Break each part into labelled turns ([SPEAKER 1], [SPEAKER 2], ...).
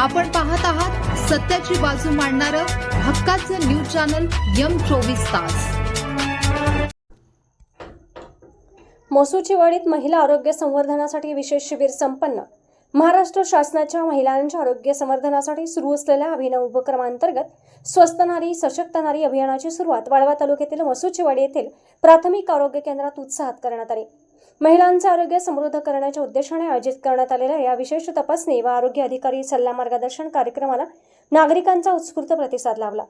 [SPEAKER 1] आपण पाहत आहात सत्याची बाजू मांडणारं हक्काचं न्यूज चॅनल यम चोवीस तास.
[SPEAKER 2] मोसूचीवाडीत महिला आरोग्य संवर्धनासाठी विशेष शिबिर संपन्न. महाराष्ट्र शासनाच्या महिलांच्या आरोग्य संवर्धनासाठी सुरू असलेल्या अभिनव उपक्रमांतर्गत स्वस्त नारी सशक्त नारी अभियानाची सुरुवात वाळवा तालुक्यातील मसूचीवाडी येथील प्राथमिक आरोग्य केंद्रात उत्साहात करण्यात आली. महिलांचे आरोग्य समृद्ध करण्याच्या उद्देशाने आयोजित करण्यात आलेल्या या विशेष तपासणी व आरोग्य अधिकारी सल्ला मार्गदर्शन कार्यक्रमाला नागरिकांचा उत्स्फूर्त प्रतिसाद लाभला.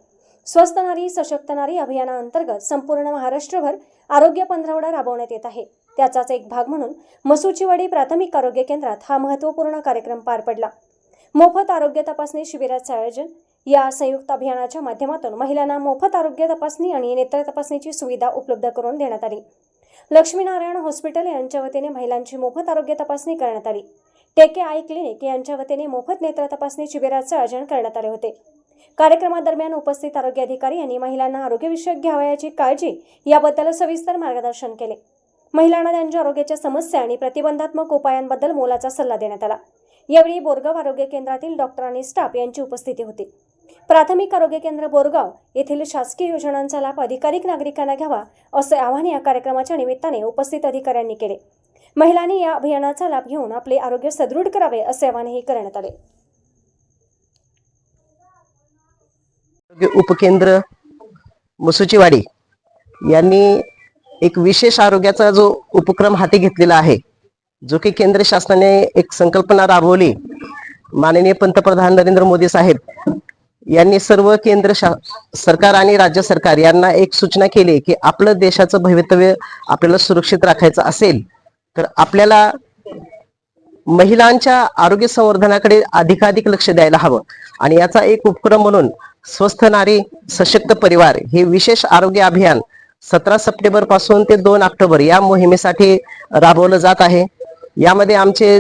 [SPEAKER 2] स्वस्त नारी सशक्त नारी अभियानाअंतर्गत संपूर्ण महाराष्ट्रभर आरोग्य पंधरवडा राबवण्यात येत आहे. त्याचाच एक भाग म्हणून मसुचीवाडी प्राथमिक आरोग्य केंद्रात हा महत्त्वपूर्ण कार्यक्रम पार पडला. मोफत आरोग्य तपासणी शिबिराचे आयोजन या संयुक्त अभियानाच्या माध्यमातून महिलांना मोफत आरोग्य तपासणी आणि नेत्र तपासणीची सुविधा उपलब्ध करून देण्यात आली. लक्ष्मीनारायण हॉस्पिटल यांच्या वतीने महिलांची मोफत आरोग्य तपासणी करण्यात आली. टेके आय क्लिनिक यांच्या वतीने मोफत नेत्र तपासणी शिबिराचं आयोजन करण्यात आले होते. कार्यक्रमादरम्यान उपस्थित आरोग्य अधिकारी यांनी महिलांना आरोग्यविषयक घ्यावयाची काळजी याबद्दल सविस्तर मार्गदर्शन केले. महिलांना त्यांच्या आरोग्याच्या समस्या आणि प्रतिबंधात्मक उपायांबद्दल मोलाचा सल्ला देण्यात आला. यावेळी बोरगाव आरोग्य केंद्रातील डॉक्टर आणि स्टाफ यांची उपस्थिती होती. प्राथमिक आरोग्य केंद्र बोरगाव येथील शासकीय योजनांचा लाभ अधिकाधिक नागरिकांना घ्यावा असे आवाहन या कार्यक्रमाच्या निमित्ताने उपस्थित अधिकाऱ्यांनी केले. महिलांनी या अभियानाचा लाभ घेऊन आपले आरोग्य सदृढ करावे असे आवाहनही करण्यात आले.
[SPEAKER 3] उपकेंद्र मुसुचीवाडी यांनी एक विशेष आरोग्याचा जो उपक्रम हाती घेतलेला आहे जो की केंद्र शासनाने एक संकल्पना राबवली माननीय पंतप्रधान नरेंद्र मोदी साहेब यांनी सर्व केंद्र शा सरकार आणि राज्य सरकार यांना एक सूचना केली की आपलं देशाचं भवितव्य आपल्याला सुरक्षित राखायचं असेल तर आपल्याला महिलांच्या आरोग्य संवर्धनाकडे अधिकाधिक लक्ष द्यायला हवं. आणि याचा एक उपक्रम म्हणून स्वस्थ नारी सशक्त परिवार हे विशेष आरोग्य अभियान सतरा सप्टेंबरपासून ते दोन ऑक्टोबर या मोहिमेसाठी राबवलं जात आहे. यामध्ये आमचे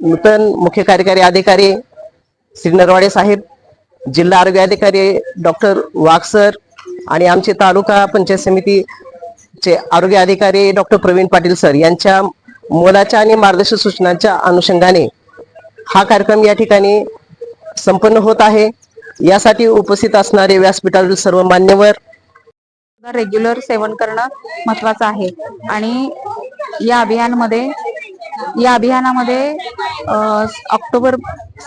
[SPEAKER 3] नूतन मुख्य कार्यकारी अधिकारी श्री नरवाडे साहेब जिल्हा आरोग्य अधिकारी डॉक्टर वाघसर आणि आमचे तालुका पंचायत समितीचे आरोग्य अधिकारी डॉक्टर प्रवीण पाटील सर यांच्या मोलाच्या आणि मार्गदर्शक सूचनांच्या अनुषंगाने हा कार्यक्रम या ठिकाणी संपन्न होत आहे. यासाठी उपस्थित असणारे व्यासपीठातील सर्व मान्यवर
[SPEAKER 4] रेग्युलर सेवन करणं महत्वाचं आहे. आणि या अभियानमध्ये या अभियानामध्ये ऑक्टोबर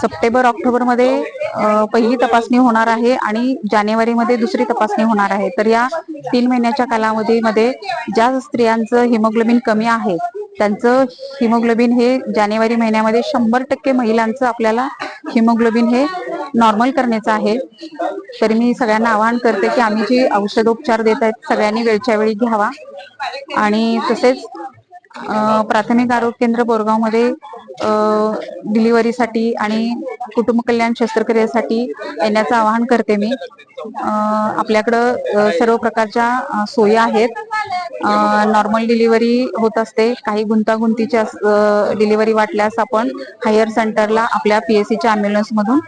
[SPEAKER 4] सप्टेंबर ऑक्टोबरमध्ये पहिली तपासणी होणार आहे आणि जानेवारीमध्ये दुसरी तपासणी होणार आहे. तर या तीन महिन्याच्या कालावधीमध्ये ज्या स्त्रियांचं हिमोग्लोबिन कमी आहे त्यांचं हिमोग्लोबिन हे जानेवारी महिन्यामध्ये शंभर टक्के महिलांचं आपल्याला हिमोग्लोबिन हे नॉर्मल करण्याचं आहे. तर मी सगळ्यांना आवाहन करते की आम्ही जी औषधोपचार देत आहेत सगळ्यांनी वेळच्या वेळी घ्यावा. आणि तसेच प्राथमिक आरोग्य केंद्र बोरगावमध्ये डिलिव्हरीसाठी आणि कुटुंब कल्याण शस्त्रक्रियेसाठी येण्याचं आवाहन करते मी. आपल्याकडं सर्व प्रकारच्या अ, सोयी आहेत. नॉर्मल डिलिव्हरी होत असते. काही गुंतागुंतीच्या डिलिव्हरी वाटल्यास आपण हायर सेंटरला आपल्या पीएससीच्या सीच्या ॲम्ब्युलन्समधून